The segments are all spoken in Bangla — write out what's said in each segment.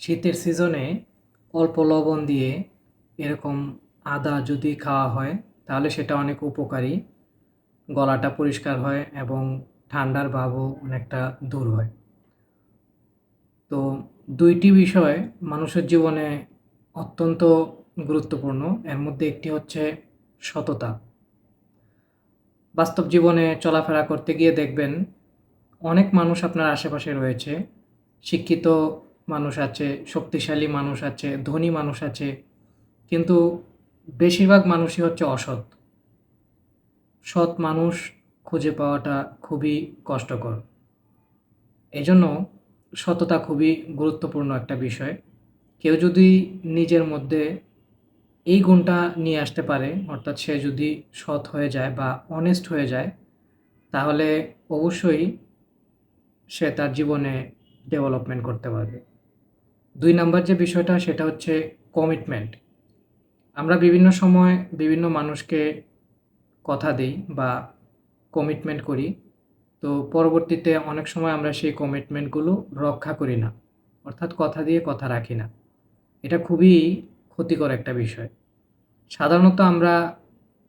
শীতের সিজনে অল্প লবণ দিয়ে এরকম আদা যদি খাওয়া হয়, তাহলে সেটা অনেক উপকারী। গলাটা পরিষ্কার হয় এবং ঠান্ডার ভাবও অনেকটা দূর হয়। তো দুইটি বিষয় মানুষের জীবনে অত্যন্ত গুরুত্বপূর্ণ। এর মধ্যে একটি হচ্ছে সততা। বাস্তব জীবনে চলাফেরা করতে গিয়ে দেখবেন, অনেক মানুষ আপনার আশেপাশে রয়েছে, শিক্ষিত মানুষ আছে, শক্তিশালী মানুষ আছে, ধনী মানুষ আছে, কিন্তু বেশিরভাগ মানুষই হচ্ছে অসৎ। সৎ মানুষ খুঁজে পাওয়াটা খুবই কষ্টকর। এজন্য সততা খুবই গুরুত্বপূর্ণ একটা বিষয়। কেউ যদি নিজের মধ্যে এই গুণটা নিয়ে আসতে পারে, অর্থাৎ সে যদি সৎ হয়ে যায় বা অনেস্ট হয়ে যায়, তাহলে অবশ্যই সে তার জীবনে ডেভেলপমেন্ট করতে পারবে। দুই নাম্বার যে বিষয়টা, সেটা হচ্ছে কমিটমেন্ট আমরা বিভিন্ন সময় বিভিন্ন মানুষকে কথা দিই বা কমিটমেন্ট করি। তো পরবর্তীতে অনেক সময় আমরা সেই কমিটমেন্টগুলো রক্ষা করি না। অর্থাৎ কথা দিয়ে কথা রাখি না। এটা খুবই ক্ষতিকর একটা বিষয়। সাধারণত আমরা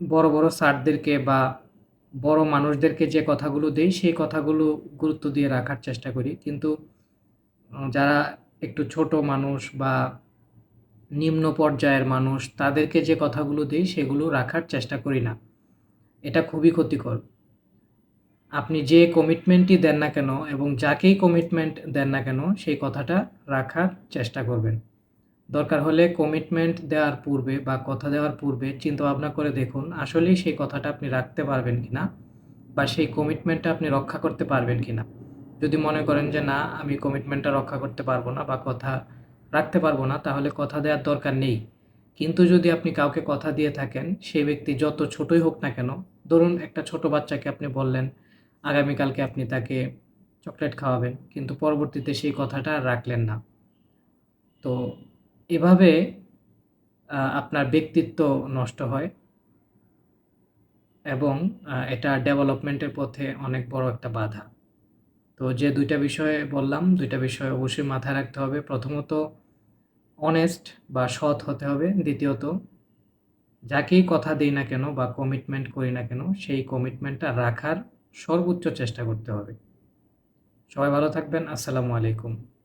বড় বড় স্যারদেরকে বা বড় মানুষদেরকে যে কথাগুলো দেই, সেই কথাগুলো গুরুত্ব দিয়ে রাখার চেষ্টা করি। কিন্তু যারা একটু ছোট মানুষ বা নিম্ন পর্যায়ের মানুষ, তাদেরকে যে কথাগুলো দিই সেগুলো রাখার চেষ্টা করি না। এটা খুবই ক্ষতিকর। আপনি যে কমিটমেন্টই দেন না কেন এবং যাকেই কমিটমেন্ট দেন না কেন, সেই কথাটা রাখার চেষ্টা করবেন। দরকার হলে কমিটমেন্ট দেওয়ার পূর্বে বা কথা দেওয়ার পূর্বে চিন্তা ভাবনা করে দেখুন, আসলেই সেই কথাটা আপনি রাখতে পারবেন কিনা বা সেই কমিটমেন্টটা আপনি রক্ষা করতে পারবেন কিনা। যদি মনে করেন যে না, আমি কমিটমেন্টটা রক্ষা করতে পারব না বা কথা রাখতে পারব না, তাহলে কথা দেওয়ার দরকার নেই। কিন্তু যদি আপনি কাউকে কথা দিয়ে থাকেন, সেই ব্যক্তি যত ছোটই হোক না কেন, ধরুন একটা ছোট বাচ্চাকে আপনি বললেন, আগামীকালকে আপনি তাকে চকলেট খাওয়াবেন। কিন্তু পরবর্তীতে সেই কথাটা রাখলেন না। তো এভাবে আপনার ব্যক্তিত্ব নষ্ট হয় এবং এটা ডেভেলপমেন্টের পথে অনেক বড় একটা বাধা। তো যে দুইটা বিষয়ে বললাম, দুইটা বিষয় অবশ্যই মাথায় রাখতে হবে। প্রথমত অনেস্ট বা সৎ হতে হবে। দ্বিতীয়ত, যাকেই কথা দিই না কেন বা কমিটমেন্ট করি না কেন, সেই কমিটমেন্টটা রাখার সর্বোচ্চ চেষ্টা করতে হবে। সবাই ভালো থাকবেন। আসসালামু আলাইকুম।